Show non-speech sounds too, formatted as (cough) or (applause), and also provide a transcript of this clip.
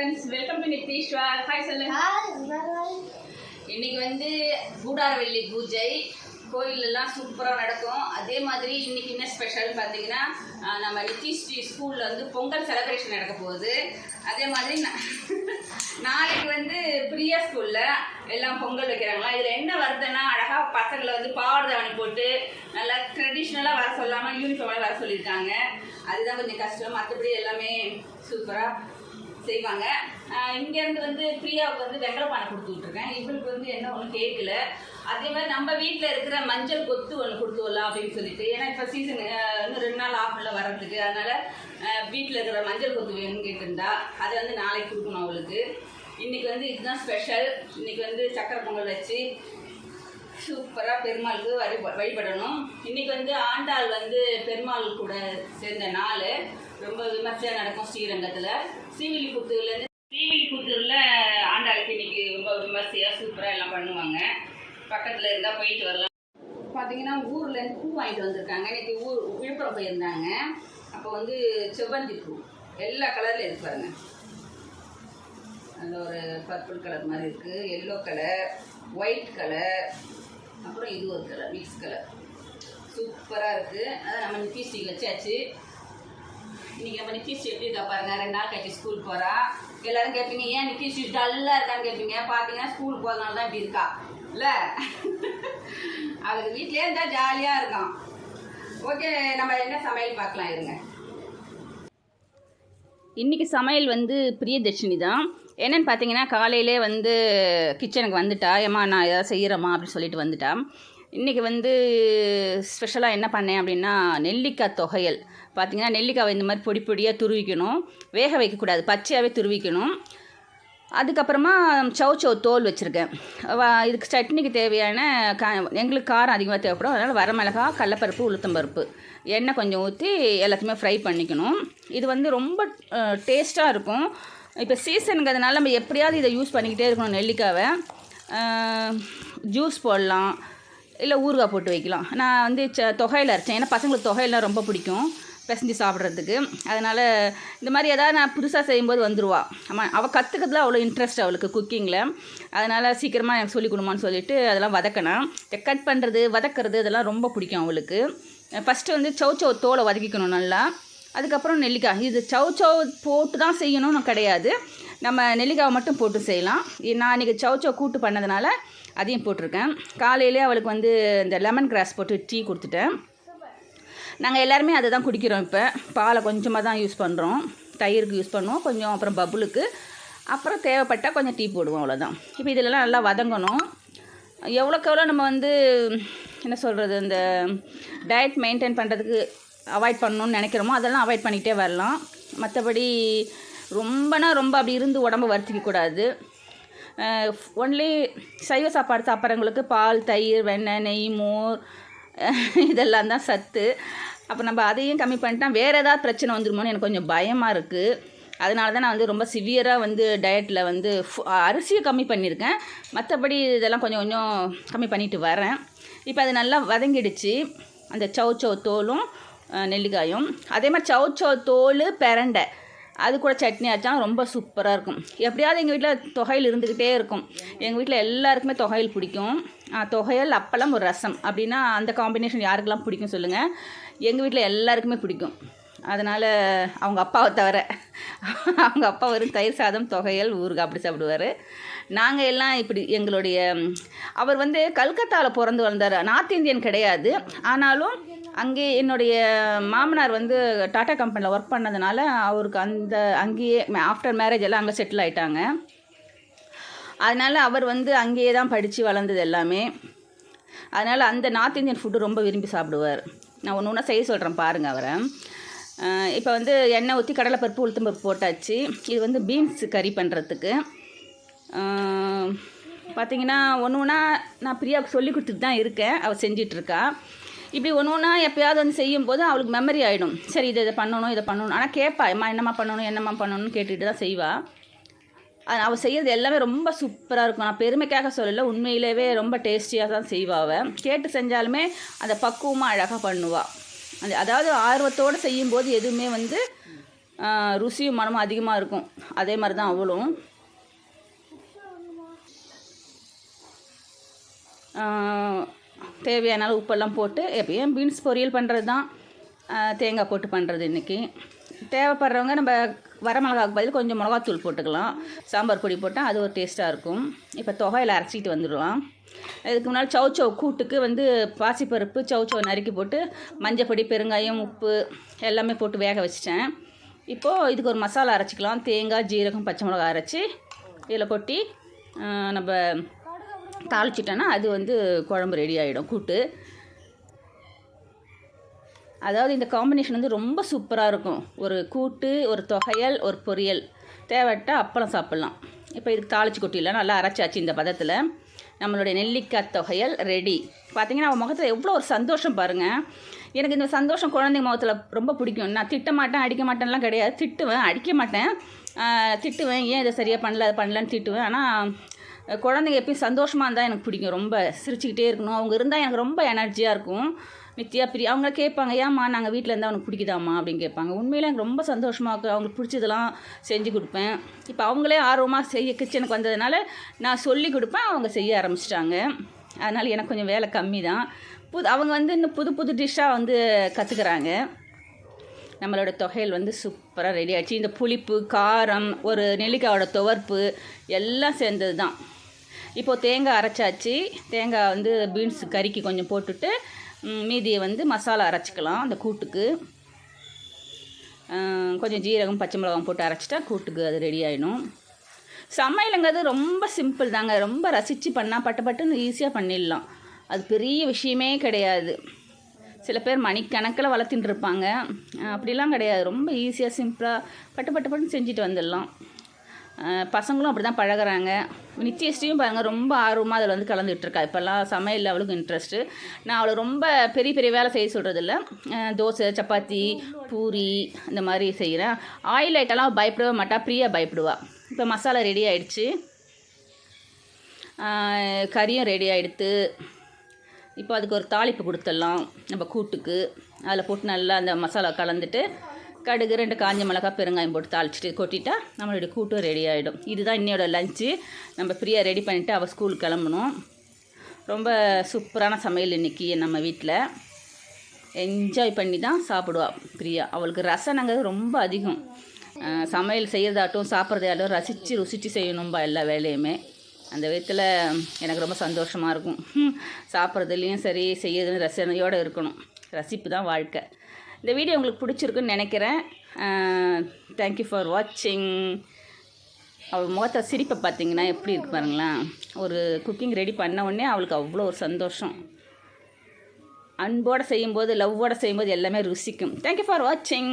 Friends welcome to நித்தீஸ்வா hi சொல்லு இன்னைக்கு வந்து கூடாரவெள்ளி பூஜை. கோயிலெல்லாம் சூப்பராக நடக்கும். அதே மாதிரி இன்னைக்கு என்ன ஸ்பெஷல் பார்த்தீங்கன்னா நம்ம நிதிஷ் ஸ்கூலில் வந்து பொங்கல் செலிப்ரேஷன் நடக்க போகுது. அதே மாதிரி (laughs) நாளைக்கு வந்து பிரியா ஸ்கூலில் எல்லாம் பொங்கல் வைக்கிறாங்களா? இதில் என்ன வருதுன்னா அழகாக பசங்களை வந்து பாவாடை போட்டு நல்லா ட்ரெடிஷ்னலாக வர சொல்லாமல் யூனிஃபார்மில் வர சொல்லியிருக்காங்க. அதுதான் கொஞ்சம் கஷ்டம். மற்றபடி எல்லாமே சூப்பராக செய்வாங்க. இங்கேருந்து வந்து பிரியாவுக்கு வந்து வெங்கல பானை கொடுத்து விட்ருக்கேன் இவளுக்கு வந்து என்ன ஒன்றும் கேட்கல. அதே மாதிரி நம்ம வீட்டில் இருக்கிற மஞ்சள் கொத்து ஒன்று கொடுத்து விடலாம் அப்படின்னு சொல்லிட்டு. ஏன்னா இப்போ சீசன் இன்னும் ரெண்டு நாள் ஆஃபில் வர்றதுக்கு. அதனால் வீட்டில் இருக்கிற மஞ்சள் கொத்து வேணும்னு கேட்டிருந்தா அதை வந்து நாளைக்கு கொடுக்கணும் அவளுக்கு. இன்றைக்கி வந்து இதுதான் ஸ்பெஷல் இன்றைக்கி வந்து சக்கரை பொங்கல் வச்சு சூப்பராக பெருமாளுக்கு வழி வழிபடணும். இன்றைக்கி வந்து ஆண்டாள் வந்து பெருமாள் கூட சேர்ந்த நாள். ரொம்ப விமர்சையாக நடக்கும் ஸ்ரீரங்கத்தில். ஸ்ரீவில்லிபுத்தூர்லேருந்து ஸ்ரீவில்லிபுத்தூரில் ஆண்டாளுக்கு இன்னைக்கு ரொம்ப விமர்சையாக சூப்பராக எல்லாம் பண்ணுவாங்க. பக்கத்தில் இருந்தால் போயிட்டு வரலாம். பார்த்தீங்கன்னா ஊர்லேருந்து பூ வாங்கிட்டு வந்திருக்காங்க. இன்னைக்கு ஊர் விழுப்புரம் போயிருந்தாங்க. அப்போ வந்து செவ்வந்தி பூ. எல்லா கலரில் இருக்கு பாருங்க. அந்த ஒரு பர்பிள் கலர் மாதிரி இருக்குது எல்லோ கலர் ஒயிட் கலர் அப்புறம் இது ஒரு கலர் மிக்ஸ் கலர் சூப்பராக இருக்குது அதை நம்ம நித்திஸ்ரீ வச்சாச்சு. இன்றைக்கி நம்ம நித்திஸ்ரீ எப்படி இருக்கா பாருங்கள் ரெண்டு நாள் கழிச்சு ஸ்கூல் போகிறா எல்லோரும் கேட்பீங்க ஏன் நித்திஸ்ரீ டல்லாக இருக்கான்னு கேட்பீங்க பார்த்தீங்கன்னா ஸ்கூல் போகிறதுனால தான் இப்படி இருக்கா. இல்லை? அவளுக்கு வீட்டிலே இருந்தால் ஜாலியாக இருக்கும் ஓகே நம்ம என்ன சமையல் பார்க்கலாம் இருங்க. இன்றைக்கி சமையல் வந்து பிரியதர்ஷினி தான். என்னென்னு பார்த்தீங்கன்னா காலையிலே வந்து கிச்சனுக்கு வந்துட்டா ஏம்மா நான் ஏதாவது செய்கிறேம்மா அப்படின்னு சொல்லிட்டு வந்துட்டா. இன்றைக்கி வந்து ஸ்பெஷலாக என்ன பண்ணேன் அப்படின்னா நெல்லிக்காய் தொகையல். பார்த்தீங்கன்னா நெல்லிக்காவை இந்த மாதிரி பொடி பொடியாக துருவிக்கணும். வேக வைக்கக்கூடாது பச்சையாகவே துருவிக்கணும். அதுக்கப்புறமா சவு சவு தோல் வச்சுருக்கேன். இதுக்கு சட்னிக்கு தேவையான கா எங்களுக்கு காரம் அதிகமாக தேவைப்படும். அதனால் வரமிளகா கடலப்பருப்பு உளுத்தம்பருப்பு எண்ணெய் கொஞ்சம் ஊற்றி எல்லாத்தையுமே ஃப்ரை பண்ணிக்கணும். இது வந்து ரொம்ப டேஸ்ட்டாக இருக்கும். இப்போ சீசனுங்கிறதுனால நம்ம எப்படியாவது இதை யூஸ் பண்ணிக்கிட்டே இருக்கணும் நெல்லிக்காவை. ஜூஸ் போடலாம். இல்லை ஊறுகாய் போட்டு வைக்கலாம். நான் வந்து ச தொகையில் அரைச்சேன். ஏன்னா பசங்களுக்கு தொகையெல்லாம் ரொம்ப பிடிக்கும். பிசைஞ்சு சாப்பிட்றதுக்கு. அதனால் இந்த மாதிரி எதாவது நான் புதுசாக செய்யும்போது வந்துடுவா ஆமாம் அவள் கற்றுக்கிறதுல அவ்வளோ இன்ட்ரெஸ்ட் அவளுக்கு குக்கிங்கில் அதனால் சீக்கிரமாக எனக்கு சொல்லிக் கொடுமான்னு சொல்லிட்டு அதெல்லாம் வதக்கினேன் கட் பண்ணுறது வதக்கிறது இதெல்லாம் ரொம்ப பிடிக்கும் அவளுக்கு. ஃபஸ்ட்டு வந்து சௌ சௌ தோலை வதக்கிக்கணும் நல்லா. அதுக்கப்புறம் நெல்லிக்காய். இது சௌ சௌ போட்டு தான் செய்யணும்னு கிடையாது. நம்ம நெல்லிக்காவை மட்டும் போட்டு செய்யலாம். நான் இன்றைக்கி சௌ சௌ கூட்டு பண்ணதுனால அதையும் போட்டிருக்கேன். காலையிலே அவளுக்கு வந்து இந்த லெமன் கிராஸ் போட்டு டீ கொடுத்துட்டேன். நாங்கள் எல்லாருமே அதை தான் குடிக்கிறோம் இப்போ. பாலை கொஞ்சமாக தான் யூஸ் பண்ணுறோம் தயிருக்கு யூஸ் பண்ணுவோம். கொஞ்சம் அப்புறம் பபுளுக்கு. அப்புறம் தேவைப்பட்டால் கொஞ்சம் டீ போடுவோம் அவ்வளோதான் இப்போ இதிலலாம் நல்லா வதங்கணும். எவ்வளோக்கு எவ்வளோ நம்ம வந்து என்ன சொல்கிறது இந்த டயட் மெயின்டைன் பண்ணுறதுக்கு அவாய்ட் பண்ணணும்னு நினைக்கிறோமோ அதெல்லாம் அவாய்ட் பண்ணிகிட்டே வரலாம். மற்றபடி ரொம்பனா ரொம்ப அப்படி இருந்து உடம்ப வருத்திக்க கூடாது. ஒன்லி சைவ சாப்பாடு சாப்பிட்றவங்களுக்கு பால் தயிர் வெண்ணெய் நெய் மோர் (laughs) இதெல்லாம் தான் சத்து. அப்போ நம்ம அதையும் கம்மி பண்ணிட்டா வேறு ஏதாவது பிரச்சனை வந்துருமோன்னு எனக்கு கொஞ்சம் பயமாக இருக்குது அதனால தான் நான் வந்து ரொம்ப சிவியராக வந்து டயட்டில் வந்து அரிசியை கம்மி பண்ணியிருக்கேன். மற்றபடி இதெல்லாம் கொஞ்சம் கொஞ்சம் கம்மி பண்ணிட்டு வரேன். இப்போ அது நல்லா வதங்கிடுச்சு. அந்த சௌ சௌ தோலும் நெல்லிக்காயும். அதே மாதிரி சவுச்சோ தோல் பெரண்டை. அது கூட சட்னி ஆச்சா ரொம்ப சூப்பராக இருக்கும். எப்படியாவது எங்கள் வீட்டில் தொகையில் இருந்துக்கிட்டே இருக்கும். எங்கள் வீட்டில் எல்லாருக்குமே தொகையில் பிடிக்கும். தொகையல் அப்பளம் ஒரு ரசம். அப்படின்னா அந்த காம்பினேஷன் யாருக்கெல்லாம் பிடிக்கும் சொல்லுங்கள் எங்கள் வீட்டில் எல்லாருக்குமே பிடிக்கும். அதனால் அவங்க அப்பாவை தவிர அவங்க அப்பா வரும் தயிர் சாதம் தொகையல் ஊருக்கு அப்படி சாப்பிடுவார். நாங்கள் எல்லாம் இப்படி எங்களுடைய அவர் வந்து கல்கத்தாவில் பிறந்து வந்தார் நார்த் இந்தியன் கிடையாது. ஆனாலும் அங்கே என்னுடைய மாமனார் வந்து டாடா கம்பெனியில் ஒர்க் பண்ணதுனால அவருக்கு அந்த அங்கேயே ஆஃப்டர் மேரேஜ் எல்லாம் அங்கே செட்டில் ஆயிட்டாங்க. அதனால் அவர் வந்து அங்கேயே தான் படித்து வளர்ந்தது எல்லாமே. அதனால் அந்த நார்த் இந்தியன் ஃபுட்டு ரொம்ப விரும்பி சாப்பிடுவார். நான் ஒன்று ஒன்றா செய்ய சொல்கிறேன் பாருங்கள் அவரை. இப்போ வந்து எண்ணெய் ஊற்றி கடலைப்பருப்பு உளுத்தம்பருப்பு போட்டாச்சு. இது வந்து பீன்ஸ் கறி பண்ணுறதுக்கு பார்த்தீங்கன்னா ஒன்று ஒன்றா நான் பிரியாவுக்கு சொல்லி கொடுத்துட்டு தான் இருக்கேன். அவள் செஞ்சிட்ருக்கா இப்படி ஒன்று ஒன்றா எப்பயாவது வந்து செய்யும்போது அவளுக்கு மெமரி ஆகிடும் சரி இதை இதை பண்ணணும் இதை பண்ணணும். ஆனால் கேட்பா அம்மா என்னம்மா பண்ணணும் என்னம்மா பண்ணணும்னு கேட்டுட்டு தான் செய்வாள் அவள் செய்கிறது எல்லாமே ரொம்ப சூப்பராக இருக்கும். நான் பெருமைக்காக சொல்லலை உண்மையிலேயே ரொம்ப டேஸ்டியாக தான் செய்வாள் அவள் கேட்டு செஞ்சாலுமே அந்த பக்குவமாக அழகாக பண்ணுவாள் அந்த அதாவது ஆர்வத்தோடு செய்யும்போது எதுவுமே வந்து ருசியும் மனமும் அதிகமாக இருக்கும். அதே மாதிரி தான் அவளும். தேவையான அளவு உப்பெல்லாம் போட்டு எப்பயும் பீன்ஸ் பொரியல் பண்ணுறது தான் தேங்காய் போட்டு பண்ணுறது இன்றைக்கி தேவைப்படுறவங்க நம்ம வரமிளகாவுக்கு பதில் கொஞ்சம் மிளகாத்தூள் போட்டுக்கலாம். சாம்பார் பொடி போட்டால் அது ஒரு டேஸ்ட்டாக இருக்கும். இப்போ தொகையில் அரைச்சிட்டு வந்துடலாம். இதுக்கு முன்னாடி சவுச்சவ் கூட்டுக்கு வந்து பாசிப்பருப்பு சவுச்சவ் நறுக்கி போட்டு மஞ்சப்பொடி பெருங்காயம் உப்பு எல்லாமே போட்டு வேக வச்சிட்டேன். இப்போது இதுக்கு ஒரு மசாலா அரைச்சிக்கலாம். தேங்காய் ஜீரகம் பச்சை மிளகா அரைச்சி இதில் கொட்டி நம்ம தாளிச்சிட்டேன்னா அது வந்து குழம்பு ரெடி ஆகிடும் கூட்டு. அதாவது இந்த காம்பினேஷன் வந்து ரொம்ப சூப்பராக இருக்கும். ஒரு கூட்டு ஒரு தொகையல் ஒரு பொரியல். தேவைட்டால் அப்பளம் சாப்பிட்லாம். இப்போ இதுக்கு தாளிச்சு கொட்டிடலாம். நல்லா அரைச்சாச்சு இந்த பதத்தில். நம்மளுடைய நெல்லிக்காய் தொகையல் ரெடி பார்த்தீங்கன்னா அவன் முகத்தில் எவ்வளோ ஒரு சந்தோஷம் பாருங்கள் எனக்கு இந்த சந்தோஷம் குழந்தைங்க முகத்தில் ரொம்ப பிடிக்கும். நான் திட்ட மாட்டேன் அடிக்க மாட்டேன்லாம் கிடையாது. திட்டுவேன் அடிக்க மாட்டேன். திட்டுவேன். ஏன் இதை சரியாக பண்ணல பண்ணலன்னு திட்டுவேன். ஆனால் குழந்தைங்க எப்பயும் சந்தோஷமாக இருந்தால் எனக்கு பிடிக்கும். ரொம்ப சிரிச்சுக்கிட்டே இருக்கணும். அவங்க இருந்தால் எனக்கு ரொம்ப எனர்ஜியாக இருக்கும். நித்யா பிரியா அவங்க கேட்பாங்க ஏம்மா நாங்கள் வீட்டில் இருந்தால் அவனுக்கு பிடிக்குதாம்மா? அப்படின்னு கேட்பாங்க. உண்மையில எனக்கு ரொம்ப சந்தோஷமாக இருக்கும் அவங்களுக்கு பிடிச்சதெல்லாம் செஞ்சு கொடுப்பேன். இப்போ அவங்களே ஆர்வமாக செய்ய கிச்சனுக்கு வந்ததுனால நான் சொல்லி கொடுப்பேன். அவங்க செய்ய ஆரம்பிச்சிட்டாங்க. அதனால் எனக்கு கொஞ்சம் வேலை கம்மி தான் புது அவங்க வந்து இன்னும் புது புது டிஷ்ஷாக வந்து கற்றுக்குறாங்க நம்மளோட தொகையில் வந்து சூப்பராக ரெடி ஆச்சு இந்த புளிப்பு காரம் ஒரு நெல்லிக்காயோட துவர்ப்பு எல்லாம் சேர்ந்தது தான். இப்போது தேங்காய் அரைச்சாச்சு. தேங்காய் வந்து பீன்ஸ் கறிக்கு கொஞ்சம் போட்டுட்டு மீதியை வந்து மசாலா அரைச்சிக்கலாம் அந்த கூட்டுக்கு. கொஞ்சம் ஜீரகம் பச்சை மிளகாய் போட்டு அரைச்சிட்டா கூட்டுக்கு அது ரெடி ஆகிடும் சமையலுங்கிறது ரொம்ப சிம்பிள் தாங்க. ரொம்ப ரசித்து பண்ணால் பட்டு பட்டுன்னு ஈஸியாக பண்ணிடலாம். அது பெரிய விஷயமே கிடையாது. சில பேர் மணிக்கணக்கில் வளர்த்துட்டு இருப்பாங்க அப்படிலாம் கிடையாது. ரொம்ப ஈஸியாக சிம்பிளாக பட்டு பட்டு பட்டுன்னு செஞ்சுட்டு வந்துடலாம். பசங்களும் அப்படி தான் பழகுறாங்க. நித்தியஸ்டியும் பாருங்கள் ரொம்ப ஆர்வமாக அதில் வந்து கலந்துகிட்ருக்கா இருக்கா இப்போல்லாம் சமையல் அவளுக்கு இன்ட்ரெஸ்ட்டு நான் அவளை ரொம்ப பெரிய பெரிய வேலை செய்ய சொல்கிறதில்ல தோசை சப்பாத்தி பூரி இந்த மாதிரி செய்கிறேன் ஆயில் ஐட்டெல்லாம் பயப்படவே மாட்டா. ஃப்ரீயாக பயப்படுவா. இப்போ மசாலா ரெடி ஆகிடுச்சு கறியும் ரெடி ஆகிடுத்து இப்போ அதுக்கு ஒரு தாளிப்பு கொடுத்துடலாம். நம்ம கூட்டுக்கு. அதில் போட்டு நல்லா அந்த மசாலா கலந்துட்டு கடுகு ரெண்டு காஞ்ச மிளகாய் பெருங்காயம் போட்டு தாளிச்சிட்டு கொட்டிட்டா நம்மளுடைய கூட்டும் ரெடி ஆகிடும் இதுதான் இன்னையோட லஞ்சு நம்ம ஃப்ரீயாக ரெடி பண்ணிவிட்டு அவள் ஸ்கூலுக்கு கிளம்பணும். ரொம்ப சூப்பரான சமையல் இன்றைக்கி நம்ம வீட்டில் என்ஜாய் பண்ணி தான் சாப்பிடுவாள் பிரியா. அவளுக்கு ரசனங்கிறது ரொம்ப அதிகம். சமையல் செய்கிறதாட்டும் சாப்பிட்றதாட்டும் ரசித்து ருசித்து செய்யணும்பா எல்லா வேலையுமே. அந்த விதத்தில் எனக்கு ரொம்ப சந்தோஷமாக இருக்கும். சாப்பிட்றதுலேயும் சரி செய்யறதுலையும் ரசனையோடு இருக்கணும். ரசிப்பு தான் வாழ்க்கை. இந்த வீடியோ உங்களுக்கு பிடிச்சிருக்குன்னு நினைக்கிறேன். தேங்க்யூ ஃபார் வாட்சிங் அவள் முகத்தை சிரிப்பை பார்த்தீங்கன்னா எப்படி இருக்கு பாருங்களேன். ஒரு குக்கிங் ரெடி பண்ண உடனே அவளுக்கு அவ்வளோ ஒரு சந்தோஷம். அன்போடு செய்யும்போது லவ்வோடு செய்யும்போது எல்லாமே ருசிக்கும். தேங்க்யூ ஃபார் வாட்சிங்